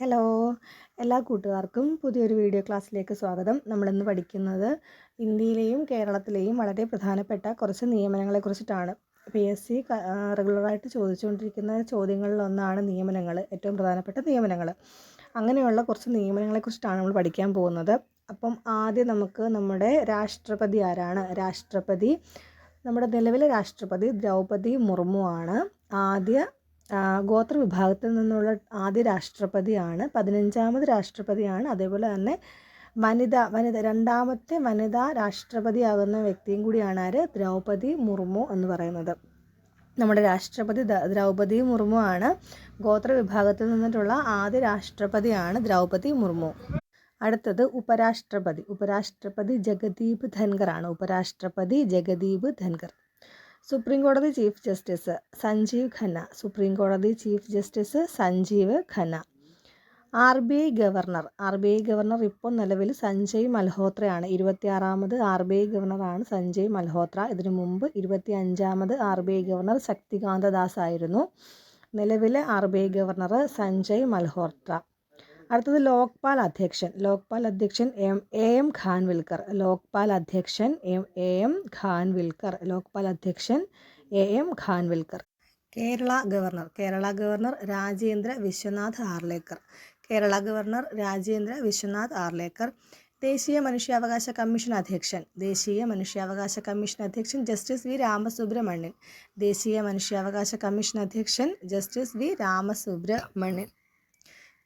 Hello. എല്ലാ കൂട്ടുകാർക്കും പുതിയൊരു വീഡിയോ ക്ലാസ്സിലേക്ക് സ്വാഗതം. നമ്മളിന്ന് പഠിക്കുന്നത് ഇന്ത്യയിലെയും കേരളത്തിലെയും വളരെ പ്രധാനപ്പെട്ട കുറച്ച് നിയമനങ്ങളെക്കുറിച്ചിട്ടാണ് പി എസ് സി റെഗുലറായിട്ട് ചോദിച്ചുകൊണ്ടിരിക്കുന്ന ചോദ്യങ്ങളിലൊന്നാണ് നിയമനങ്ങൾ ഏറ്റവും പ്രധാനപ്പെട്ട നിയമനങ്ങൾ. അങ്ങനെയുള്ള കുറച്ച് നിയമനങ്ങളെക്കുറിച്ചിട്ടാണ് നമ്മൾ പഠിക്കാൻ പോകുന്നത്. അപ്പം ആദ്യം നമുക്ക് നമ്മുടെ രാഷ്ട്രപതി ആരാണ്? രാഷ്ട്രപതി നമ്മുടെ നിലവിലെ രാഷ്ട്രപതി ദ്രൗപദി മുർമു ആണ്. ആദ്യ ഗോത്ര വിഭാഗത്തിൽ നിന്നുള്ള ആദ്യ രാഷ്ട്രപതിയാണ് പതിനഞ്ചാമത് രാഷ്ട്രപതിയാണ് അതേപോലെ തന്നെ വനിത വനിത രണ്ടാമത്തെ വനിതാ രാഷ്ട്രപതിയാകുന്ന വ്യക്തിയും കൂടിയാണ് ആര്? ദ്രൗപതി മുർമു എന്ന് പറയുന്നത്. നമ്മുടെ രാഷ്ട്രപതി ദ്രൗപതി മുർമു ആണ് ഗോത്ര വിഭാഗത്തിൽ നിന്നിട്ടുള്ള ആദ്യ രാഷ്ട്രപതിയാണ് ദ്രൗപതി മുർമു. അടുത്തത് ഉപരാഷ്ട്രപതി. ഉപരാഷ്ട്രപതി ജഗദീപ് ധൻഖർ ആണ് ഉപരാഷ്ട്രപതി ജഗദീപ് ധൻഖർ. സുപ്രീം കോടതി chief justice Sanjiv Khanna. Supreme കോടതി chief justice Sanjiv Khanna. R B I governor R B I governor ഇപ്പോൾ നിലവിൽ സഞ്ജയ് മൽഹോത്രയാണ്. ഇരുപത്തിയാറാമത് ആർ ബി ഐ ഗവർണറാണ് സഞ്ജയ് മൽഹോത്ര. ഇതിനു മുമ്പ് ഇരുപത്തി അഞ്ചാമത് R B I governor Shaktikanta Das ആയിരുന്നു. നിലവിലെ R B I governor Sanjay Malhotra. അടുത്തത് ലോക്പാൽ അധ്യക്ഷൻ. ലോക്പാൽ അധ്യക്ഷൻ M A M Khanwilkar. Lokpal അധ്യക്ഷൻ M A M Khanwilkar. Lokpal അധ്യക്ഷൻ A M Khanwilkar. Kerala governor. Kerala governor Rajendra Vishwanath Arlekar. Kerala governor Rajendra Vishwanath Arlekar. ദേശീയ മനുഷ്യാവകാശ commission അധ്യക്ഷൻ. ദേശീയ മനുഷ്യാവകാശ കമ്മീഷൻ അധ്യക്ഷൻ ജസ്റ്റിസ് വി രാമസുബ്രഹ്മണ്യൻ. ദേശീയ മനുഷ്യാവകാശ കമ്മീഷൻ അധ്യക്ഷൻ ജസ്റ്റിസ് വി രാമസുബ്രഹ്മണ്യൻ.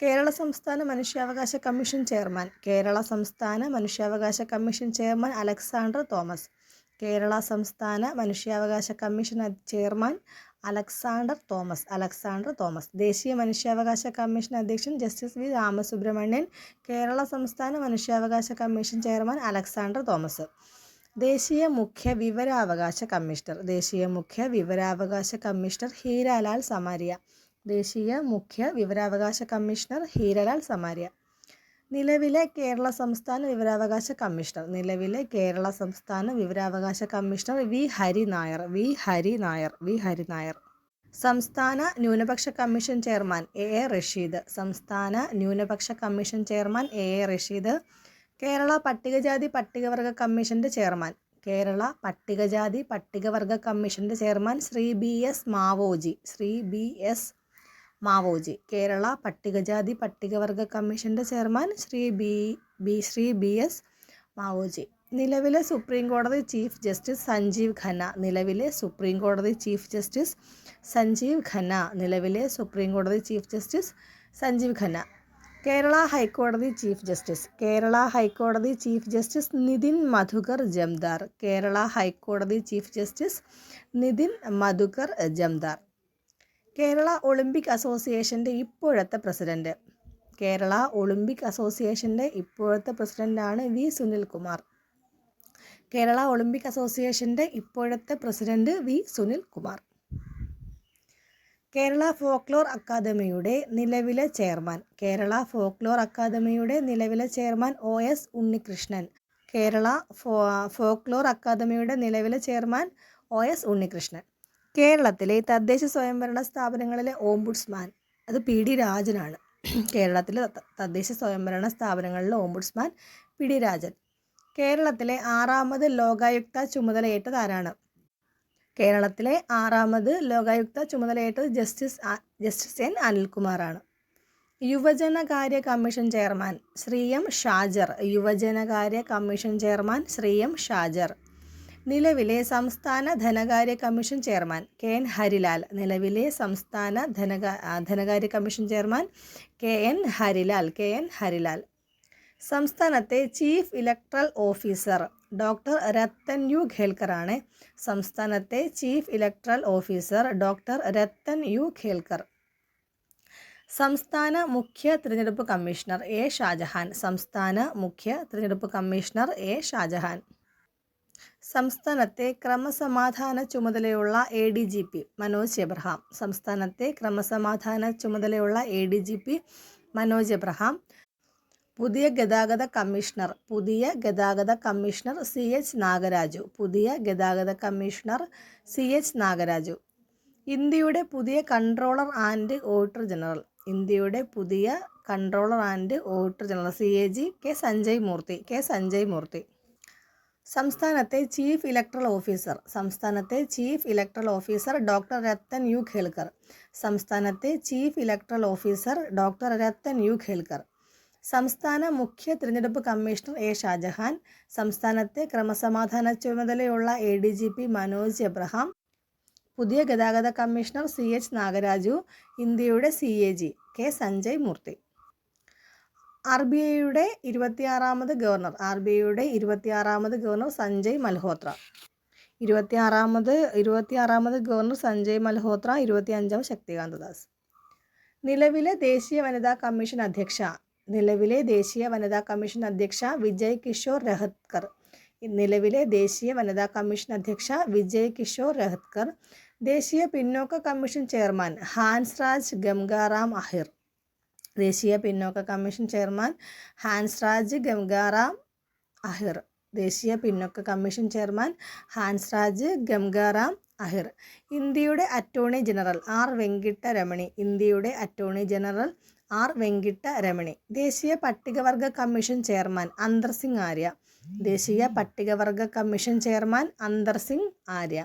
കേരള സംസ്ഥാന മനുഷ്യാവകാശ കമ്മീഷൻ ചെയർമാൻ. കേരള സംസ്ഥാന മനുഷ്യാവകാശ കമ്മീഷൻ ചെയർമാൻ അലക്സാണ്ടർ തോമസ്. കേരള സംസ്ഥാന മനുഷ്യാവകാശ കമ്മീഷൻ ചെയർമാൻ അലക്സാണ്ടർ തോമസ്. അലക്സാണ്ടർ തോമസ്. ദേശീയ മനുഷ്യാവകാശ കമ്മീഷൻ അധ്യക്ഷൻ ജസ്റ്റിസ് വി രാമസുബ്രഹ്മണ്യൻ. കേരള സംസ്ഥാന മനുഷ്യാവകാശ കമ്മീഷൻ ചെയർമാൻ അലക്സാണ്ടർ തോമസ്. ദേശീയ മുഖ്യ വിവരാവകാശ കമ്മീഷണർ. ദേശീയ മുഖ്യ വിവരാവകാശ കമ്മീഷണർ ഹീരാലാൽ സമാരിയ. ദേശീയ മുഖ്യ വിവരാവകാശ കമ്മീഷണർ ഹീരലാൽ സമാരിയ. നിലവിലെ കേരള സംസ്ഥാന വിവരാവകാശ കമ്മീഷണർ. നിലവിലെ കേരള സംസ്ഥാന വിവരാവകാശ commissioner V Hari Nair. V Hari Nair. V Hari Nair. സംസ്ഥാന ന്യൂനപക്ഷ commission chairman A A Rasheed. സംസ്ഥാന ന്യൂനപക്ഷ commission chairman A A Rasheed. Kerala പട്ടികജാതി പട്ടികവർഗ കമ്മീഷന്റെ ചെയർമാൻ. കേരള പട്ടികജാതി പട്ടികവർഗ കമ്മീഷന്റെ chairman Shri B S Mavoji. Shri B S Mavoji Kerala പട്ടികജാതി പട്ടികവർഗ കമ്മീഷന്റെ chairman Shri B B Shri B S Mavoji. നിലവിലെ സുപ്രീം കോടതി ചീഫ് ജസ്റ്റിസ് സഞ്ജീവ് ഖന്ന നിലവിലെ സുപ്രീം കോടതി ചീഫ് ജസ്റ്റിസ് സഞ്ജീവ് ഖന്ന നിലവിലെ സുപ്രീം കോടതി ചീഫ് ജസ്റ്റിസ് സഞ്ജീവ് ഖന്ന. കേരള ഹൈക്കോടതി ചീഫ് ജസ്റ്റിസ് കേരള ഹൈക്കോടതി ചീഫ് ജസ്റ്റിസ് നിതിൻ മധുകർ ജംദാർ കേരള ഹൈക്കോടതി chief justice Nitin Madhukar Jamdar. Kerala olympic അസോസിയേഷന്റെ ഇപ്പോഴത്തെ പ്രസിഡന്റ് കേരള ഒളിമ്പിക് അസോസിയേഷന്റെ ഇപ്പോഴത്തെ പ്രസിഡന്റാണ് വി. സുനിൽകുമാർ. കേരള ഒളിമ്പിക് അസോസിയേഷന്റെ ഇപ്പോഴത്തെ president V. Sunilkumar. Kerala folklore അക്കാദമിയുടെ നിലവിലെ ചെയർമാൻ. കേരള ഫോക്ലോർ അക്കാദമിയുടെ നിലവിലെ chairman O. S. Unnikrishnan. Kerala folklore അക്കാദമിയുടെ നിലവിലെ ചെയർമാൻ ഒ. എസ്. ഉണ്ണികൃഷ്ണൻ. കേരളത്തിലെ തദ്ദേശ സ്വയംഭരണ സ്ഥാപനങ്ങളിലെ ഓംബുഡ്സ്മാൻ. അത് പി ഡി രാജനാണ്. കേരളത്തിലെ തദ്ദേശ സ്വയംഭരണ സ്ഥാപനങ്ങളിലെ ഓംബുഡ്സ്മാൻ പി ഡി രാജൻ. കേരളത്തിലെ ആറാമത് ലോകായുക്ത ചുമതലയേറ്റത് ആരാണ് കേരളത്തിലെ ആറാമത് ലോകായുക്ത ചുമതലയേറ്റത് ജസ്റ്റിസ് ജസ്റ്റിസ് എൻ. അനിൽകുമാറാണ്. യുവജനകാര്യ commission chairman Shri M Shajar. യുവജനകാര്യ commission chairman Shri M Shajar. നിലവിലെ സംസ്ഥാന ധനകാര്യ commission chairman K N Harilal. നിലവിലെ സംസ്ഥാന ധനകാ ധനകാര്യ commission chairman K N Harilal K N Harilal. സംസ്ഥാനത്തെ chief electoral officer doctor Rathan U ഖേൽക്കറാണ്. സംസ്ഥാനത്തെ chief electoral officer doctor Rathan U Kelkar. സംസ്ഥാന മുഖ്യ തിരഞ്ഞെടുപ്പ് കമ്മീഷണർ എ ഷാജഹാൻ. സംസ്ഥാന മുഖ്യ തിരഞ്ഞെടുപ്പ് കമ്മീഷണർ എ ഷാജഹാൻ. സംസ്ഥാനത്തെ ക്രമസമാധാന ചുമതലയുള്ള A D G P Manoj Abraham. സംസ്ഥാനത്തെ ക്രമസമാധാന ചുമതലയുള്ള A D G P Manoj Abraham. പുതിയ ഗതാഗത കമ്മീഷണർ പുതിയ ഗതാഗത കമ്മീഷണർ സി എച്ച് നാഗരാജു പുതിയ ഗതാഗത കമ്മീഷണർ സി എച്ച് നാഗരാജു. ഇന്ത്യയുടെ പുതിയ കൺട്രോളർ ആൻഡ് ഓഡിറ്റർ ജനറൽ ഇന്ത്യയുടെ പുതിയ controller and auditor general C A G K Sanjay Murthy K Sanjay Murthy. സംസ്ഥാനത്തെ ചീഫ് ഇലക്ട്രൽ ഓഫീസർ സംസ്ഥാനത്തെ chief electoral officer doctor Rathan U Khelkar സംസ്ഥാനത്തെ chief electoral officer doctor Rathan U Khelkar സംസ്ഥാന മുഖ്യ തിരഞ്ഞെടുപ്പ് commissioner A Shah Jahan സംസ്ഥാനത്തെ ക്രമസമാധാന ചുമതലയുള്ള A D G P Manoj Abraham പുതിയ ഗതാഗത കമ്മീഷണർ സി എച്ച് നാഗരാജു ഇന്ത്യയുടെ C A G K Sanjay Murthy. R B ഐയുടെ ഇരുപത്തിയാറാമത് ഗവർണർ ആർ ബി ഐയുടെ ഇരുപത്തിയാറാമത് ഗവർണർ സഞ്ജയ് മൽഹോത്ര. ഇരുപത്തിയാറാമത് ഇരുപത്തിയാറാമത് ഗവർണർ സഞ്ജയ് മൽഹോത്ര ഇരുപത്തിയഞ്ചാം ശക്തികാന്ത ദാസ്. നിലവിലെ ദേശീയ വനിതാ കമ്മീഷൻ അധ്യക്ഷ നിലവിലെ ദേശീയ വനിതാ കമ്മീഷൻ അധ്യക്ഷ വിജയ് കിഷോർ രഹത്കർ. നിലവിലെ ദേശീയ വനിതാ കമ്മീഷൻ അധ്യക്ഷ വിജയ് കിഷോർ രഹത്കർ. ദേശീയ പിന്നോക്ക കമ്മീഷൻ ചെയർമാൻ ഹാൻസ്രാജ് ഗംഗാറാം അഹിർ. ദേശീയ പിന്നോക്ക കമ്മീഷൻ ചെയർമാൻ ഹാൻസ്രാജ് ഗംഗാറാം അഹിർ. ദേശീയ പിന്നോക്ക കമ്മീഷൻ ചെയർമാൻ ഹാൻസ്രാജ് ഗംഗാറാം അഹിർ. ഇന്ത്യയുടെ attorney general R Venkata Ramani. ഇന്ത്യയുടെ attorney general R Venkata Ramani. ദേശീയ പട്ടികവർഗ കമ്മീഷൻ ചെയർമാൻ അന്തർ സിംഗ് ആര്യ. ദേശീയ പട്ടികവർഗ commission chairman Antar Singh Arya.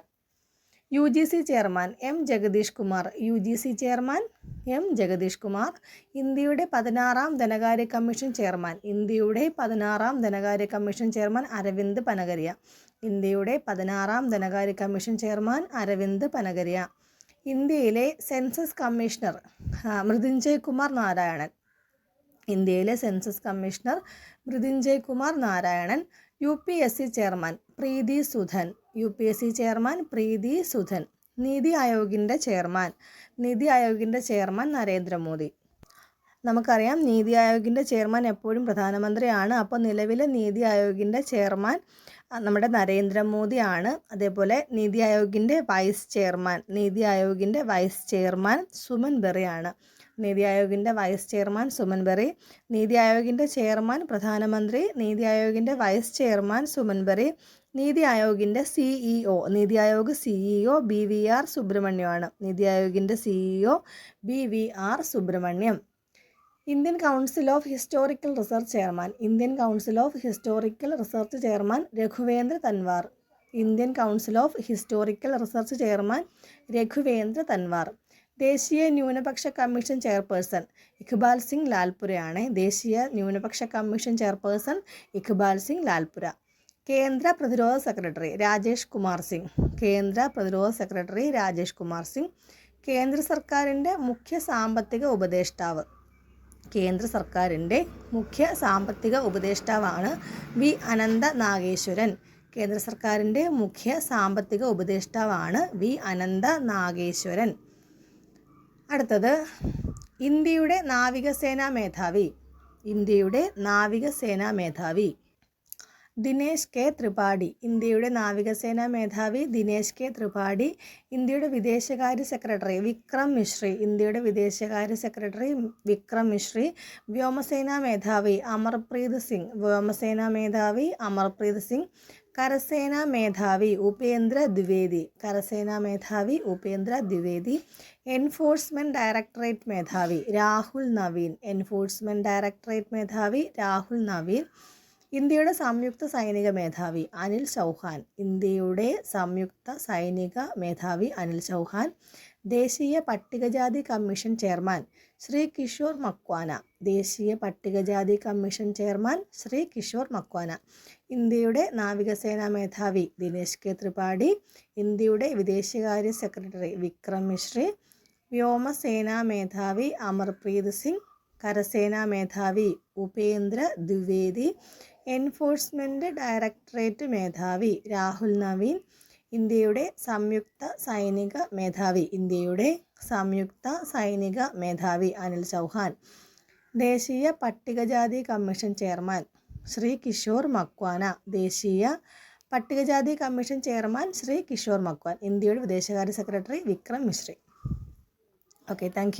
U G C chairman M Jagadesh Kumar. U G C chairman M Jagadesh Kumar. ഇന്ത്യയുടെ പതിനാറാം ധനകാര്യ കമ്മീഷൻ ചെയർമാൻ. ഇന്ത്യയുടെ പതിനാറാം ധനകാര്യ കമ്മീഷൻ ചെയർമാൻ അരവിന്ദ് പനഗരിയ. ഇന്ത്യയുടെ പതിനാറാം ധനകാര്യ കമ്മീഷൻ ചെയർമാൻ അരവിന്ദ് പനഗരിയ. ഇന്ത്യയിലെ സെൻസസ് കമ്മീഷണർ മൃത്യുഞ്ജയ് കുമാർ നാരായണൻ. ഇന്ത്യയിലെ census commissioner Mrityunjay Kumar Narayanan. U P S C chairman Preeti Sudan. U P S C chairman Preeti Sudan Niti ആയോഗിന്റെ chairman NITI ആയോഗിന്റെ ചെയർമാൻ നരേന്ദ്രമോദി. നമുക്കറിയാം നീതി ആയോഗിന്റെ ചെയർമാൻ എപ്പോഴും പ്രധാനമന്ത്രിയാണ്. അപ്പോൾ നിലവിലെ നീതി ആയോഗിന്റെ ചെയർമാൻ നമ്മുടെ നരേന്ദ്രമോദിയാണ് അതേപോലെ നീതി ആയോഗിന്റെ വൈസ് ചെയർമാൻ നീതി ആയോഗിന്റെ വൈസ് ചെയർമാൻ സുമൻ ബെറിയാണ്. നീതി ആയോഗിന്റെ വൈസ് ചെയർമാൻ സുമൻ ബെറി നീതി ആയോഗിന്റെ ചെയർമാൻ പ്രധാനമന്ത്രി നീതി ആയോഗിന്റെ vice chairman Suman Bery NITI ആയോഗിന്റെ CEO Niti Aayog CEO B V R സുബ്രഹ്മണ്യമാണ് നീതി ആയോഗിന്റെ CEO B V R Subrahmanyam. Indian council of historical research chairman Indian council of historical research chairman Raghuvendra Tanwar Indian council of historical research chairman Raghuvendra Tanwar. ദേശീയ ന്യൂനപക്ഷ commission chairperson Iqbal Singh ലാൽപുരയാണ്. ദേശീയ ന്യൂനപക്ഷ commission chairperson Iqbal Singh Lalpura. കേന്ദ്ര പ്രതിരോധ secretary Rajesh Kumar Singh. കേന്ദ്ര പ്രതിരോധ secretary Rajesh Kumar Singh. കേന്ദ്ര സർക്കാരിന്റെ മുഖ്യ സാമ്പത്തിക ഉപദേഷ്ടാവ്. കേന്ദ്ര സർക്കാരിന്റെ മുഖ്യ സാമ്പത്തിക ഉപദേഷ്ടാവാണ് വി അനന്ത നാഗേശ്വരൻ. കേന്ദ്ര സർക്കാരിന്റെ മുഖ്യ സാമ്പത്തിക ഉപദേഷ്ടാവാണ് വി അനന്ത നാഗേശ്വരൻ. അടുത്തത് ഇന്ത്യയുടെ നാവികസേനാ മേധാവി. ഇന്ത്യയുടെ നാവികസേനാ മേധാവി. ദിനേശ് കെ. ത്രിപാഠി ഇന്ത്യയുടെ നാവികസേനാ മേധാവി ദിനേശ് കെ. ത്രിപാഠി ഇന്ത്യയുടെ വിദേശകാര്യ സെക്രട്ടറി വിക്രം മിശ്രി ഇന്ത്യയുടെ വിദേശകാര്യ സെക്രട്ടറി വിക്രം മിശ്രി വ്യോമസേനാ മേധാവി അമർപ്രീത് സിംഗ് വ്യോമസേനാ മേധാവി അമർപ്രീത് സിംഗ് കരസേനാ മേധാവി ഉപേന്ദ്ര ദ്വിവേദി കരസേനാ മേധാവി ഉപേന്ദ്ര ദ്വിവേദി എൻഫോഴ്സ്മെന്റ് ഡയറക്ടറേറ്റ് മേധാവി രാഹുൽ നവീൻ എൻഫോഴ്സ്മെന്റ് ഡയറക്ടറേറ്റ് മേധാവി രാഹുൽ നവീൻ ഇന്ത്യയുടെ സംയുക്ത സൈനിക മേധാവി അനിൽ ചൗഹാൻ ഇന്ത്യയുടെ സംയുക്ത സൈനിക മേധാവി അനിൽ ചൗഹാൻ ദേശീയ പട്ടികജാതി കമ്മീഷൻ ചെയർമാൻ ശ്രീ കിഷോർ മക്വാന ദേശീയ പട്ടികജാതി കമ്മീഷൻ ചെയർമാൻ ശ്രീ കിഷോർ മക്വാന ഇന്ത്യയുടെ നാവികസേനാ മേധാവി ദിനേശ് കെ ത്രിപാഠി ഇന്ത്യയുടെ വിദേശകാര്യ സെക്രട്ടറി വിക്രം മിശ്രി വ്യോമസേനാ മേധാവി അമർപ്രീത് സിംഗ് കരസേനാ മേധാവി ഉപേന്ദ്ര ദ്വിവേദി എൻഫോഴ്സ്മെന്റ് ഡയറക്ടറേറ്റ് മേധാവി രാഹുൽ നവീൻ ഇന്ത്യയുടെ സംയുക്ത സൈനിക മേധാവി ഇന്ത്യയുടെ സംയുക്ത സൈനിക മേധാവി അനിൽ ചൗഹാൻ ദേശീയ പട്ടികജാതി കമ്മീഷൻ ചെയർമാൻ ശ്രീ കിഷോർ മക്വാന ദേശീയ പട്ടികജാതി കമ്മീഷൻ ചെയർമാൻ ശ്രീ കിഷോർ മക്വാൻ ഇന്ത്യയുടെ വിദേശകാര്യ secretary Vikram Misri. Okay thank